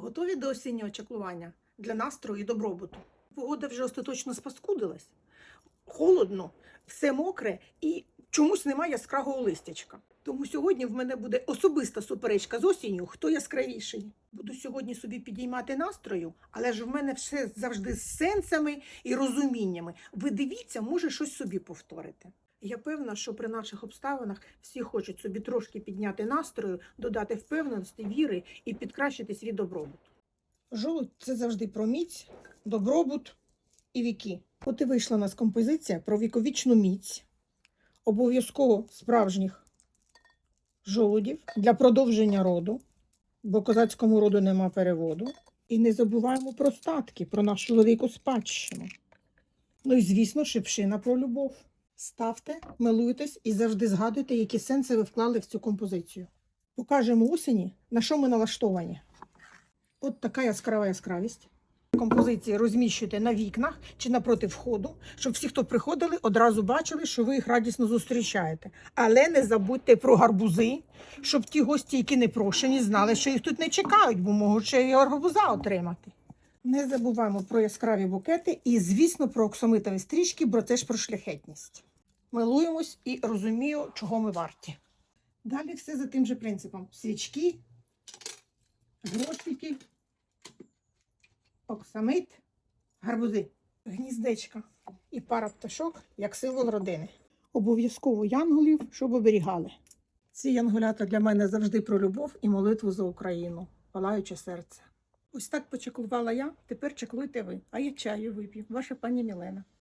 Готові до осіннього чаклування для настрою і добробуту. Погода вже остаточно спаскудилась. Холодно, все мокре і чомусь немає яскравого листячка. Тому сьогодні в мене буде особиста суперечка з осінню, хто яскравіший. Буду сьогодні собі підіймати настрою, але ж в мене все завжди з сенсами і розуміннями. Ви дивіться, може щось собі повторити. Я певна, що при наших обставинах всі хочуть собі трошки підняти настрою, додати впевненості, віри і підкращити свій добробут. Жолудь це завжди про міць, добробут і віки. От і вийшла у нас композиція про віковічну міць, обов'язково справжніх жолудів для продовження роду, бо козацькому роду нема переводу. І не забуваємо про статки, про нашу велику спадщину. Ну і, звісно, шипшина про любов. Ставте, милуйтесь і завжди згадуйте, які сенси ви вклали в цю композицію. Покажемо осені, на що ми налаштовані. От така яскрава яскравість. Композиції розміщуйте на вікнах чи напроти входу, щоб всі, хто приходили, одразу бачили, що ви їх радісно зустрічаєте. Але не забудьте про гарбузи, щоб ті гості, які не прошені, знали, що їх тут не чекають, бо можуть ще й гарбуза отримати. Не забуваємо про яскраві букети і, звісно, про оксамитові стрічки, бо ж про шляхетність. Милуємось і розумію, чого ми варті. Далі все за тим же принципом: свічки, грошики, оксамит, гарбузи, гніздечка і пара пташок як символ родини. Обов'язково янголів, щоб оберігали. Ці янголята для мене завжди про любов і молитву за Україну, палаюче серце. Ось так почеклувала я, тепер чеклуйте ви, а я чаю вип'ю. Ваша пані Мілена.